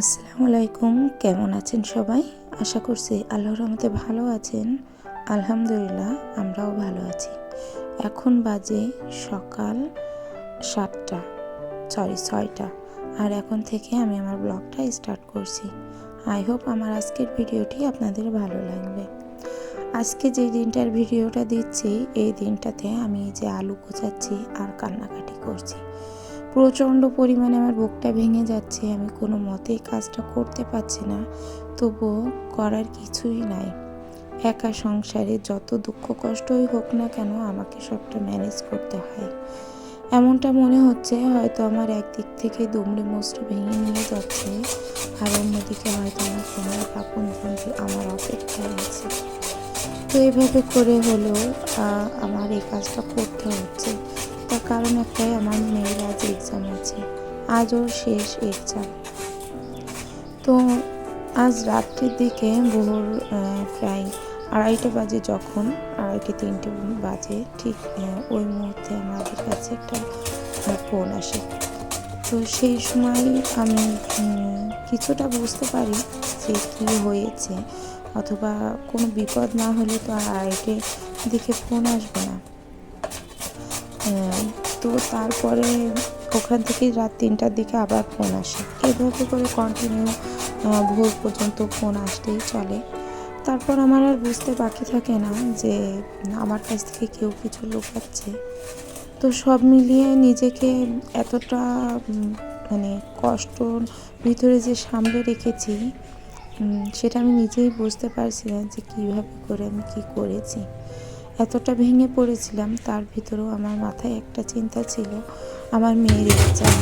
আসসালামু আলাইকুম, কেমন আছেন সবাই? আশা করছি আল্লাহর রহমতে ভালো আছেন। আলহামদুলিল্লাহ, আমরাও ভালো আছি। এখন বাজে সকাল সাতটা সরি ছয়টা। আর এখন থেকে আমি আমার ব্লগটা স্টার্ট করছি। আই হোপ আমার আজকের ভিডিওটি আপনাদের ভালো লাগবে। আজকে যে দিনটার ভিডিওটা দিচ্ছি, এই দিনটাতে আমি যে আলু কোচাচ্ছি আর কান্নাকাটি করছি। প্রচণ্ড পরিমাণে আমার বুকটা ভেঙে যাচ্ছে, আমি কোনো মতেই কাজটা করতে পারছি না। তবুও করার কিছুই নাই। একা সংসারে যত দুঃখ কষ্টই হোক না কেন আমাকে সবটা ম্যানেজ করতে হয়। এমনটা মনে হচ্ছে হয়তো আমার একদিক থেকে দুমড়ে মুচড়ে ভেঙে নিয়ে যাচ্ছে, আর অন্যদিকে হয়তো আমার এক আপন বন্ধু আমার অপেক্ষায় আছে। তো এভাবে করে হলেও আমার এই কাজটা করতে হচ্ছে। তার কারণ একটাই, আমার মেয়েরা আছে আজ ওর শেষ এক্সাম তো আজ রাত্রির দিকে ভোর প্রায় আড়াইটা বাজে যখন, আড়াইটে তিনটে বাজে, ঠিক ওই মুহূর্তে আমাদের কাছে একটা ফোন আসে। তো সেই সময় আমি কিছুটা বুঝতে পারি যে কী হয়েছে, অথবা কোনো বিপদ না হলে তো আর আড়াইটে দিকে ফোন আসবে না। তো তারপরে ওখান থেকেই রাত তিনটার দিকে আবার ফোন আসে। এভাবে করে কন্টিনিউ ভোর পর্যন্ত ফোন আসতেই চলে। তারপর আমার আর বুঝতে বাকি থাকে না যে আমার কাছ থেকে কেউ কিছু লুকাচ্ছে। তো সব মিলিয়ে নিজেকে এতটা মানে কষ্ট ভিতরে যে সামলে রেখেছি সেটা আমি নিজেই বুঝতে পারছি না যে কীভাবে করে আমি কী করেছি। এতটা ভেঙে পড়েছিলাম, তার ভিতরেও আমার মাথায় একটা চিন্তা ছিল আমার মেয়ের এক্সাম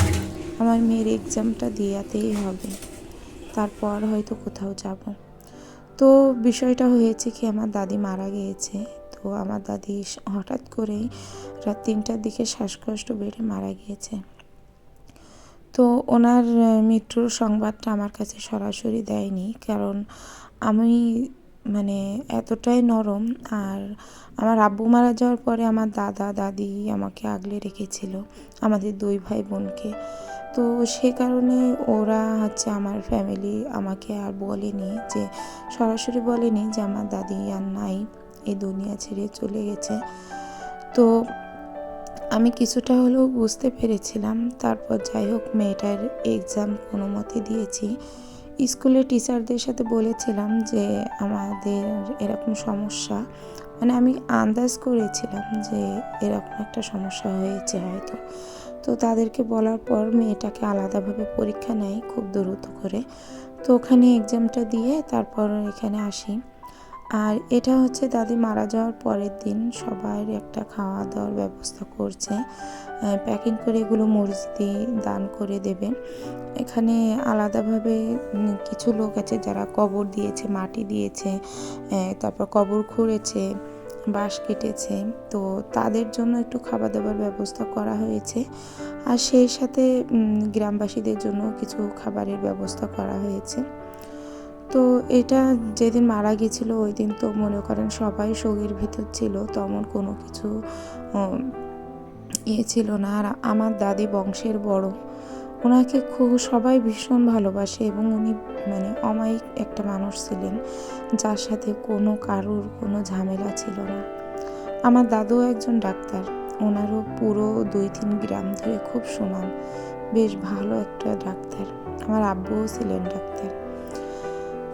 আমার মেয়ের এক্সামটা দিয়াতেই হবে। তারপর হয়তো কোথাও যাব। তো বিষয়টা হয়েছে কি, আমার দাদি মারা গিয়েছে। তো আমার দাদি হঠাৎ করেই রাত তিনটার দিকে শ্বাসকষ্ট বেড়ে মারা গিয়েছে। তো ওনার মৃত্যুর সংবাদটা আমার কাছে সরাসরি দেয়নি। কারণ আমি মানে এতটাই নরম আর আমার আব্বু মারা যাওয়ার পরে আমার দাদা, দাদি আমাকে আগলে রেখেছিল, আমাদের দুই ভাই বোনকে। তো সে কারণে ওরা হচ্ছে আমার ফ্যামিলি আমাকে আর বলেনি যে, সরাসরি বলেনি যে আমার দাদি আর নাই, এই দুনিয়া ছেড়ে চলে গেছে। তো আমি কিছুটা হলেও বুঝতে পেরেছিলাম, তারপর যাই হোক, মেয়েটার এক্সাম কোনো মতে দিয়েছি। স্কুলে টিচারদের সাথে বলেছিলাম যে আমাদের এরকম সমস্যা। মানে আমি আন্দাজ করেছিলাম যে এরকম একটা সমস্যা হয়েছে হয়তো। তো তাদেরকে বলার পর মেয়েটাকে আলাদাভাবে পরীক্ষা নেয় খুব দ্রুত করে। তো ওখানে এক্সামটা দিয়ে তারপর এখানে আসি। আর এটা হচ্ছে দাদি মারা যাওয়ার পরের দিন সবার একটা খাওয়া দাওয়ার ব্যবস্থা করছে। প্যাকিং করে এগুলো মসজিদে দান করে দেবে। এখানে আলাদাভাবে কিছু লোক আছে যারা কবর দিয়েছে, মাটি দিয়েছে তারপর কবর খুঁড়েছে, বাঁশ কেটেছে। তো তাদের জন্য একটু খাবার দাবার ব্যবস্থা করা হয়েছে। আর সেই সাথে গ্রামবাসীদের জন্য কিছু খাবারের ব্যবস্থা করা হয়েছে। তো এটা যেদিন মারা গেছিল ওই দিন তো মনে করেন সবাই শোকের ভিতর ছিল, তেমন কোনো কিছু ইয়ে ছিল না। আর আমার দাদি বংশের বড়, ওনাকে খুব, সবাই ভীষণ ভালোবাসে এবং উনি মানে অমায়িক একটা মানুষ ছিলেন, যার সাথে কোনো কারুর কোনো ঝামেলা ছিল না। আমার দাদু একজন ডাক্তার, ওনারও পুরো দুই তিন গ্রাম ধরে খুব সুনাম বেশ ভালো একটা ডাক্তার। আমার আব্বুও ছিলেন ডাক্তার।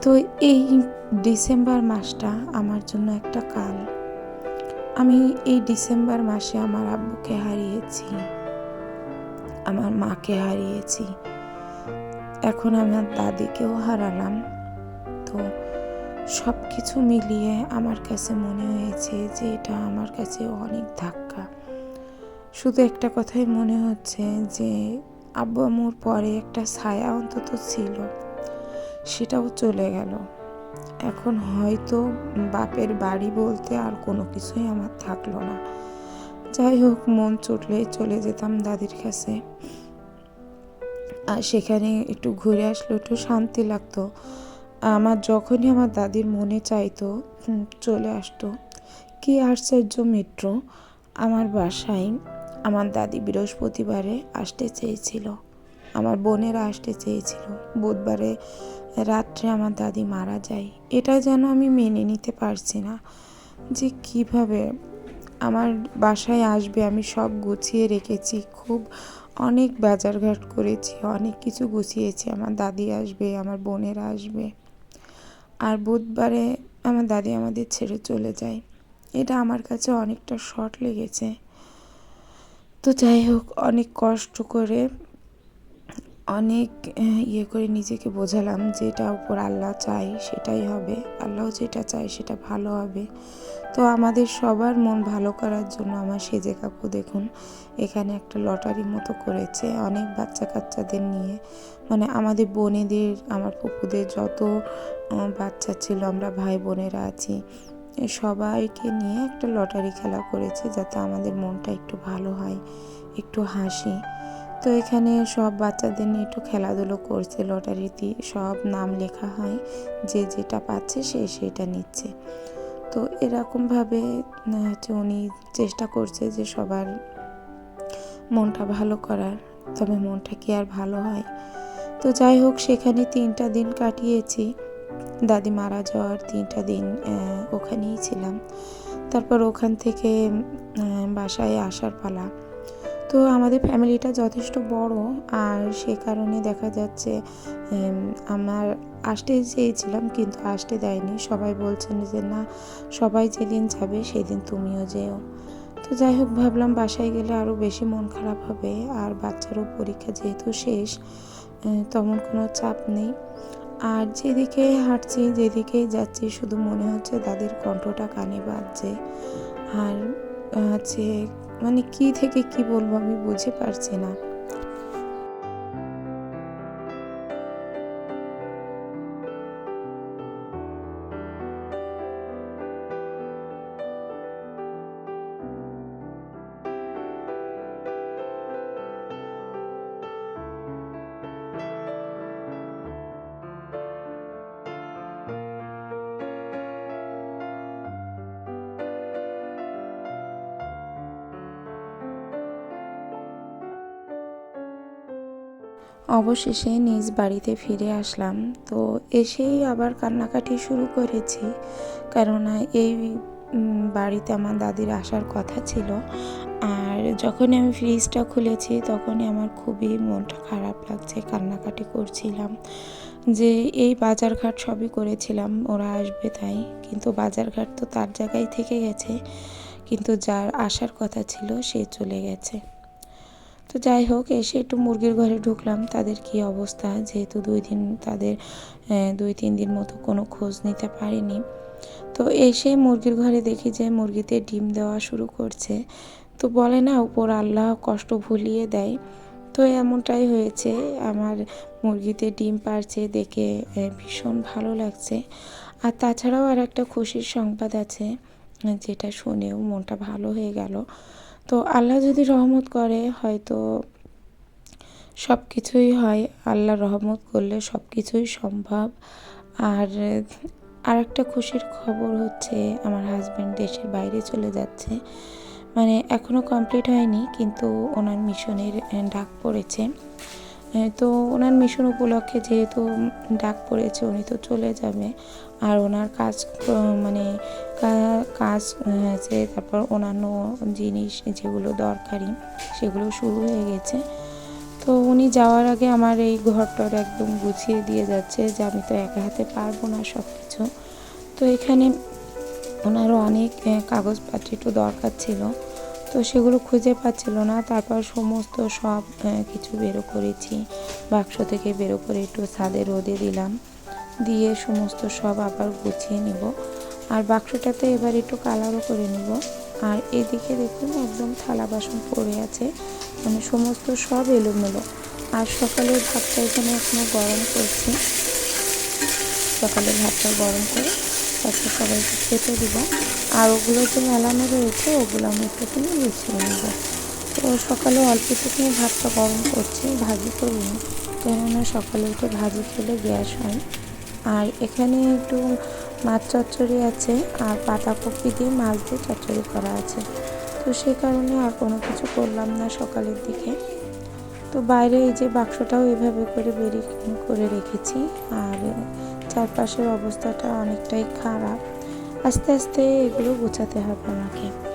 তো এই ডিসেম্বর মাসটা আমার জন্য একটা কাল। আমি এই ডিসেম্বর মাসে আমার আব্বুকে হারিয়েছি। আমার মাকে হারিয়েছি। এখন আমার দাদিকেও হারালাম। তো সব কিছু মিলিয়ে আমার কাছে মনে হয়েছে যে এটা আমার কাছে অনেক ধাক্কা। শুধু একটা কথাই মনে হচ্ছে যে আব্বু আম্মুর পরে একটা ছায়া অন্তত ছিল। সেটাও চলে গেল। এখন হয়তো বাপের বাড়ি বলতে আর কোনো কিছুই আমার থাকল না। যাই হোক, মন চটলে চলে যেতাম দাদির কাছে। আর সেখানে একটু ঘুরে আসলে একটু শান্তি লাগতো। আমার যখনই আমার দাদির মনে চাইতো চলে আসতো। কি আশ্চর্য মিত্র, আমার বাসায় আমার দাদি বৃহস্পতিবারে আসতে চেয়েছিল। আমার বোনেরা আসতে চেয়েছিল। বুধবারে রাত্রে আমার দাদি মারা যায়। এটা যেন আমি মেনে নিতে পারছি না যে কীভাবে আমার বাসায় আসবে। আমি সব গুছিয়ে রেখেছি। খুব অনেক বাজারঘাট করেছি। অনেক কিছু গুছিয়েছি। আমার দাদি আসবে, আমার বোনেরা আসবে। আর বুধবারে আমার দাদি আমাদের ছেড়ে চলে যায়। এটা আমার কাছে অনেকটা শর্ট লেগেছে। তো যাই হোক, অনেক কষ্ট করে অনেক ইয়ে করে নিজেকে বোঝালাম যেটা উপর আল্লাহ চাই সেটাই হবে। আল্লাহ যেটা চায় সেটা ভালো হবে। তো আমাদের সবার মন ভালো করার জন্য আমার সেজে কাকু দেখুন, এখানে একটা লটারি মতো করেছে অনেক বাচ্চা কাচ্চাদের নিয়ে। মানে আমাদের বোনেদের, আমার পুকুদের যত বাচ্চা ছিল, আমরা ভাই বোনেরা আছি সবাইকে নিয়ে একটা লটারি খেলা করেছে যাতে আমাদের মনটা একটু ভালো হয়, একটু হাসি। তো এখানে সব বাচ্চাদের নিয়ে একটু খেলাধুলো করছে লটারিতে সব নাম লেখা হয়, যে যেটা পাচ্ছে সে সেটা নিচ্ছে। তো এরকমভাবে হচ্ছে উনি চেষ্টা করছে যে সবার মনটা ভালো করার, তবে মনটা কি আর ভালো হয়? তো যাই হোক, সেখানে তিনটা দিন কাটিয়েছি। দাদি মারা যাওয়ার তিনটা দিন ওখানেই ছিলাম। তারপর ওখান থেকে বাসায় আসার পালা। তো আমাদের ফ্যামিলিটা যথেষ্ট বড়, আর সে কারণে দেখা যাচ্ছে আমার আসতে চেয়েছিলাম কিন্তু আসতে দেয়নি। সবাই বলছেন যে, না, সবাই যেদিন যাবে সেদিন তুমিও যেও। তো যাই হোক, ভাবলাম বাসায় গেলে আরও বেশি মন খারাপ হবে, আর বাচ্চারও পরীক্ষা যেহেতু শেষ তেমন কোনো চাপ নেই। আর যেদিকে হাঁটছি যেদিকেই যাচ্ছি, শুধু মনে হচ্ছে দাদির কণ্ঠটা কানে বাজছে, আর হচ্ছে মানে কি থেকে কি বলব আমি বুঝে পারছি না। অবশেষে নিজ বাড়িতে ফিরে আসলাম। তো এসেই আবার কান্নাকাটি শুরু করেছি। কেননা এই বাড়িতে আমার দাদির আসার কথা ছিল। আর যখনই আমি ফ্রিজটা খুলেছি, তখনই আমার খুবই মনটা খারাপ লাগছে, কান্নাকাটি করছিলাম। যে এই বাজারঘাট সবই করেছিলাম, ওরা আসবে তাই। কিন্তু বাজারঘাট তো তার জায়গায় থেকে গেছে। কিন্তু যার আসার কথা ছিল, সে চলে গেছে। তো যাই হোক, এসে একটু মুরগির ঘরে ঢুকলাম। তাদের কি অবস্থা? যেহেতু দুই দিন তাদের দুই, তিন দিন মতো কোনো খোঁজ নিতে পারিনি। তো এসে মুরগির ঘরে দেখি যে মুরগিতে ডিম দেওয়া শুরু করছে। তো বলে না, উপর আল্লাহ কষ্ট ভুলিয়ে দেয়। তো এমনটাই হয়েছে। আমার মুরগিতে ডিম পারছে দেখে ভীষণ ভালো লাগছে। আর তাছাড়াও আর একটা খুশির সংবাদ আছে, যেটা শুনেও মনটা ভালো হয়ে গেল। তো আল্লাহ যদি রহমত করে, হয়তো সব কিছুই হয়। আল্লাহ রহমত করলে সব কিছুই সম্ভব। আর আর একটা খুশির খবর হচ্ছে, আমার হাজব্যান্ড দেশের বাইরে চলে যাচ্ছে। মানে এখনও কমপ্লিট হয়নি, কিন্তু ওনার মিশনের ডাক পড়েছে। তো ওনার মিশন উপলক্ষে যেহেতু ডাক পড়েছে, উনি তো চলে যাবে। আর ওনার কাজ মানে কাজ আছে, তারপর অন্যান্য জিনিস যেগুলো দরকারি, সেগুলো শুরু হয়ে গেছে। তো উনি যাওয়ার আগে আমার এই ঘরটার একদম গুছিয়ে দিয়ে যাচ্ছে যে আমি তো একা হাতে পারব না সব কিছু তো এখানে ওনারও অনেক কাগজপত্র একটু দরকার ছিল। তো সেগুলো খুঁজে পাচ্ছিল না, তারপর সমস্ত সব কিছু বেরো করেছি, বাক্স থেকে বেরো করে একটু ছাদে রোদে দিলাম। দিয়ে সমস্ত সব আবার গুছিয়ে নিব। আর বাক্সটাতে এবার একটু কালারও করে নিব। আর এদিকে দেখুন একদম থালা বাসন পড়ে আছে। মানে সমস্ত সব এলোমেলো। আর সকালের ভাতটা এখানে এখনও গরম করছি। সকালের ভাতটা গরম করে তারপর সবাইকে খেতে দিব। আর ওগুলো যে মেলানো রয়েছে, ওগুলো আমি একটুখানি গুছিয়ে নেব। তো সকালে অল্প একটুখানি ভাতটা গরম করছি, ভাজি করিনি কেননা সকালে উঠে ভাজি খেলে গ্যাস হয়। আর এখানে একটু মাছ চচ্চড়ি আছে আর পাতাকপি দিয়ে মাছ দিয়ে চচ্চড়ি করা আছে। তো সে কারণে আর কোনো কিছু করলাম না সকালের দিকে। তো বাইরে এই যে বাক্সটাও এভাবে করে বেরি, করে রেখেছি আর চারপাশের অবস্থাটা অনেকটাই খারাপ। আস্তে আস্তে এগুলো গোছাতে হবে আমাকে।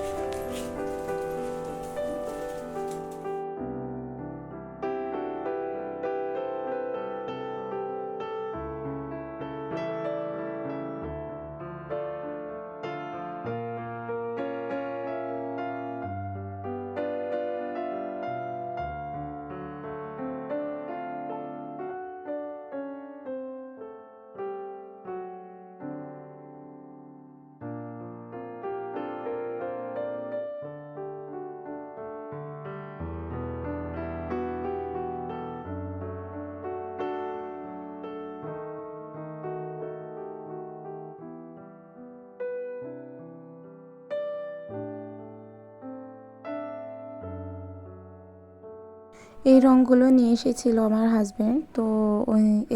এই রঙগুলো নিয়ে এসেছিল আমার হাজব্যান্ড তো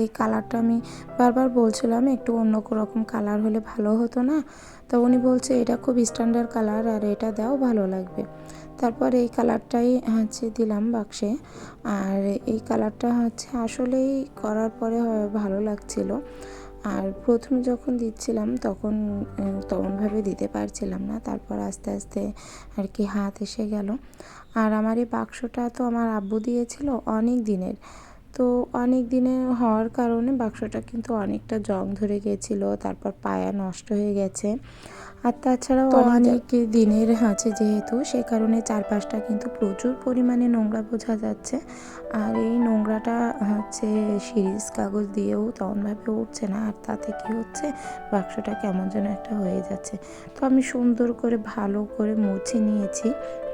এই কালারটা আমি বারবার বলছিলাম, একটু অন্য রকম কালার হলে ভালো হতো না। তো উনি বলছে, এটা খুব স্ট্যান্ডার্ড কালার আর এটা দাও, ভালো লাগবে। তারপর এই কালারটাই হচ্ছে দিলাম বাক্সে আর এই কালারটা হচ্ছে আসলেই করার পরে ভালো লাগছিল। আর প্রথম যখন দিচ্ছিলাম, তখন তেমনভাবে দিতে পারছিলাম না। তারপর আস্তে আস্তে আর কি হাত এসে গেল। আর আমার এই বাক্সটা তো আমার আব্বু দিয়েছিল অনেক দিনের। তো অনেক দিনের হওয়ার কারণে বাক্সটা কিন্তু অনেকটা জং ধরে গেছিল তারপর পায়া নষ্ট হয়ে গেছে। আর তাছাড়াও অনেক দিনের আছে যেহেতু সে কারণে চারপাশটা কিন্তু প্রচুর পরিমাণে নোংরা বোঝা যাচ্ছে। আর এই নোংরাটা হচ্ছে সিরিজ কাগজ দিয়েও তেমনভাবে উঠছে না আর তাতে কি হচ্ছে বাক্সটা কেমন যেন একটা হয়ে যাচ্ছে। তো আমি সুন্দর করে ভালো করে মুছে নিয়েছি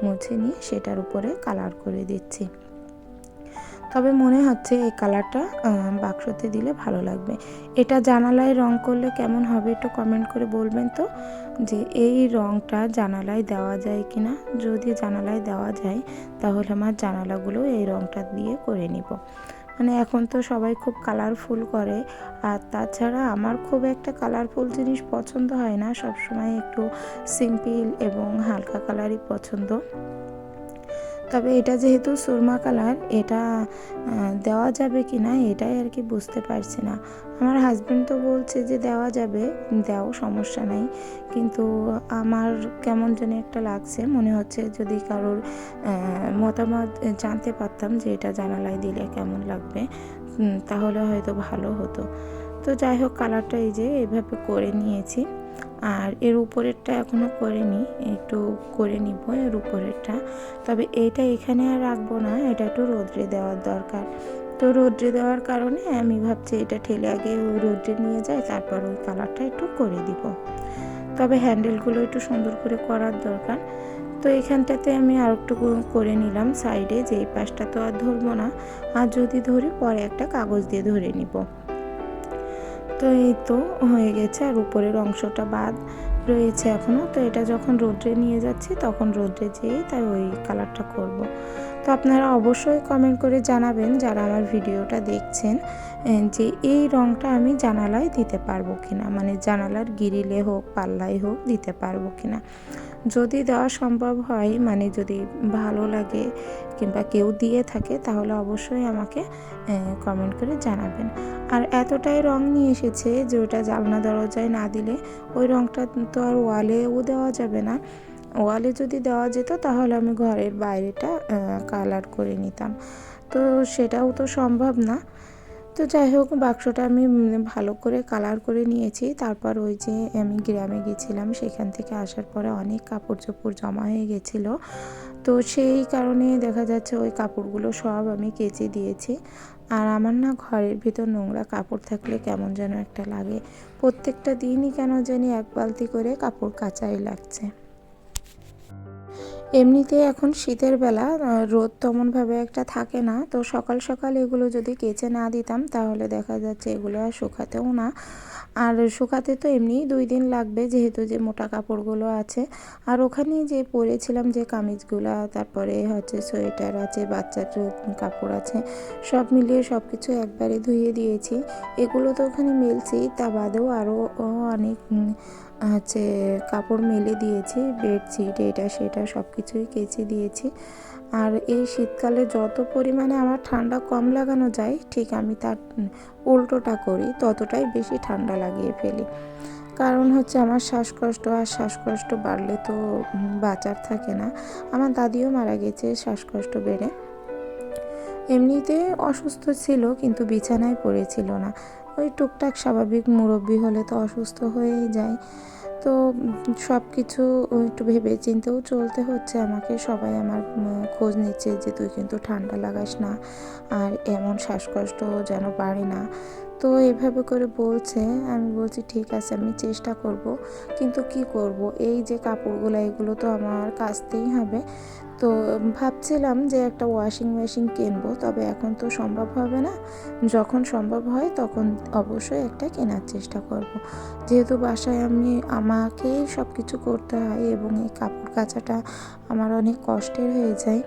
মুছে নিয়ে সেটার উপরে কালার করে দিচ্ছি। তবে মনে হচ্ছে এই কালারটা বাক্সতে দিলে ভালো লাগবে। এটা জানালায় রং করলে কেমন হবে একটু কমেন্ট করে বলবেন তো, যে এই রংটা জানালায় দেওয়া যায় কি না যদি জানালায় দেওয়া যায়, তাহলে আমার জানালাগুলো এই রংটা দিয়ে করে নিব। মানে এখন তো সবাই খুব কালারফুল করে, আর তাছাড়া আমার খুব একটা কালারফুল জিনিস পছন্দ হয় না। সবসময় একটু সিম্পল এবং হালকা কালারই পছন্দ। তবে এটা যেহেতু সুরমা কালার, এটা দেওয়া যাবে কি না এটাই আর কি বুঝতে পারছি না। আমার হাজব্যান্ড তো বলছে যে দেওয়া যাবে, দেও সমস্যা নাই। কিন্তু আমার কেমন যেন একটা লাগছে, মনে হচ্ছে যদি কারোর মতামত জানতে পারতাম যে এটা জানালায় দিলে কেমন লাগবে তাহলে হয়তো ভালো হতো। তো যাই হোক কালারটা এই যে এভাবে করে নিয়েছি। আর এর উপরেরটা এখনও করিনি, একটু করে নিব এর উপরেরটা। তবে এটা এখানে আর রাখব না, এটা একটু রোদ্রে দেওয়ার দরকার। তো রোদ্রে দেওয়ার কারণে আমি ভাবছি এটা ঠেলে আগে রোদ্রে নিয়ে যাই তারপর ওই কালারটা একটু করে দিব। তবে হ্যান্ডেলগুলো একটু সুন্দর করে করার দরকার। তো এখানটাতে আমি আর একটু করে নিলাম সাইডে যে এই পাশটা তো আর ধরবো না। আর যদি ধরি, পরে একটা কাগজ দিয়ে ধরে নিব। তো এই তো হয়ে গেছে, আর উপরের অংশটা বাদ রয়েছে এখনও তো এটা যখন রোদ্রে নিয়ে যাচ্ছি, তখন রোদ্রে যেয়েই তাই ওই কালারটা করব। তো আপনারা অবশ্যই কমেন্ট করে জানাবেন যারা আমার ভিডিওটা দেখছেন যে এই রঙটা আমি জানালায় দিতে পারব কিনা। মানে জানালার গিরিলে হোক, পাল্লায় হোক দিতে পারব কিনা। যদি দেওয়া সম্ভব হয় মানে যদি ভালো লাগে কিংবা কেউ দিয়ে থাকে, তাহলে অবশ্যই আমাকে কমেন্ট করে জানাবেন। আর এতটাই রং নিয়ে এসেছে যে ওটা জালনা দরজায় না দিলে ওই রংটা তো আর ওয়ালেও দেওয়া যাবে না। ওয়ালে যদি দেওয়া যেত, তাহলে আমি ঘরের বাইরেটা কালার করে নিতাম। তো সেটাও তো সম্ভব না। তো যাই হোক, বাক্সটা আমি ভালো করে কালার করে নিয়েছি। তারপর ওই যে আমি গ্রামে গেছিলাম, সেখান থেকে আসার পরে অনেক কাপড় চোপড় জমা হয়ে গেছিল। তো সেই কারণে দেখা যাচ্ছে ওই কাপড়গুলো সব আমি কেচে দিয়েছি। আর আমার না ঘরের ভিতর নোংরা কাপড় থাকলে কেমন যেন একটা লাগে। প্রত্যেকটা দিনই কেন জানি এক বালতি করে কাপড় কাচাই লাগছে। এমনিতে এখন শীতের বেলা রোদ তেমনভাবে একটা থাকে না। তো সকাল সকাল এগুলো যদি কেচে না দিতাম, তাহলে দেখা যাচ্ছে এগুলো আর শুকাতেও না। আর শুকাতে তো এমনিই দুই দিন লাগবে, যেহেতু যে মোটা কাপড়গুলো আছে। আর ওখানে যে পরেছিলাম যে কামিজগুলো, তারপরে হচ্ছে সোয়েটার আছে, বাচ্চার কাপড় আছে, সব মিলিয়ে সব কিছু একবারে ধুয়ে দিয়েছি। এগুলো তো ওখানে মেলছি, তা বাদেও আরও অনেক হচ্ছে কাপড় মেলে দিয়েছি, বেডশিট, এটা, সেটা সব কিছুই কেচে দিয়েছি। আর এই শীতকালে যত পরিমাণে আমার ঠান্ডা কম লাগানো যায়, ঠিক আমি তার উল্টোটা করি, ততটাই বেশি ঠান্ডা লাগিয়ে ফেলি। কারণ হচ্ছে আমার শ্বাসকষ্ট, আর শ্বাসকষ্ট বাড়লে তো বাঁচার থাকে না। আমার দাদিও মারা গেছে শ্বাসকষ্ট বেড়ে। এমনিতে অসুস্থ ছিল, কিন্তু বিছানায় পড়েছিল না। ওই টুকটাক স্বাভাবিক মুরব্বি হলে তো অসুস্থ হয়েই যায়। তো সব কিছু একটু ভেবে চিন্তেও চলতে হচ্ছে। আমাকে সবাই আমার খোঁজ নিচ্ছে যে তুই কিন্তু ঠান্ডা লাগাস না। আর এমন শ্বাসকষ্ট যেন বাড়ে না। তো এভাবে করে বলছে, আমি বলছি, ঠিক আছে, আমি চেষ্টা করব। কিন্তু কি করব? এই যে কাপড়গুলো, এগুলো তো আমার কাচতেই হবে। তো ভাবছিলাম যে একটা ওয়াশিং মেশিন কিনবো, তবে এখন তো সম্ভব হবে না। যখন সম্ভব হয়, তখন অবশ্যই একটা কেনার চেষ্টা করব। যেহেতু বাসায় আমি, আমাকেই সব কিছু করতে হয় এবং এই কাপড় কাচাটা আমার অনেক কষ্টের হয়ে যায়,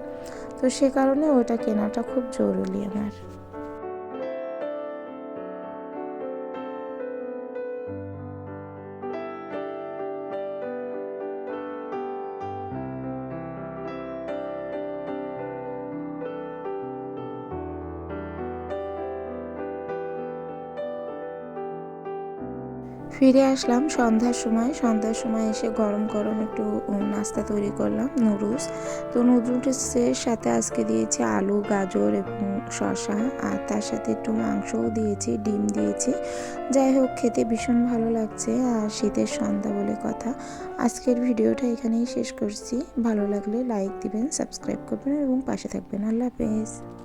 তো সে কারণে ওটা কেনাটা খুব জরুরি আমার। ফিরে আসলাম সন্ধ্যার সময়। সন্ধ্যার সময় এসে গরম গরম একটু নাস্তা তৈরি করলাম, নুডলস। তো নুডলসের সাথে আজকে দিয়েছি আলু, গাজর এবং শসা। আর তার সাথে একটু মাংসও দিয়েছি, ডিম দিয়েছি। যাই হোক, খেতে ভীষণ ভালো লাগছে আর শীতের সন্ধ্যা বলে কথা। আজকের ভিডিওটা এখানেই শেষ করছি। ভালো লাগলে লাইক দিবেন, সাবস্ক্রাইব করবেন এবং পাশে থাকবেন। আল্লাহ হাফেজ।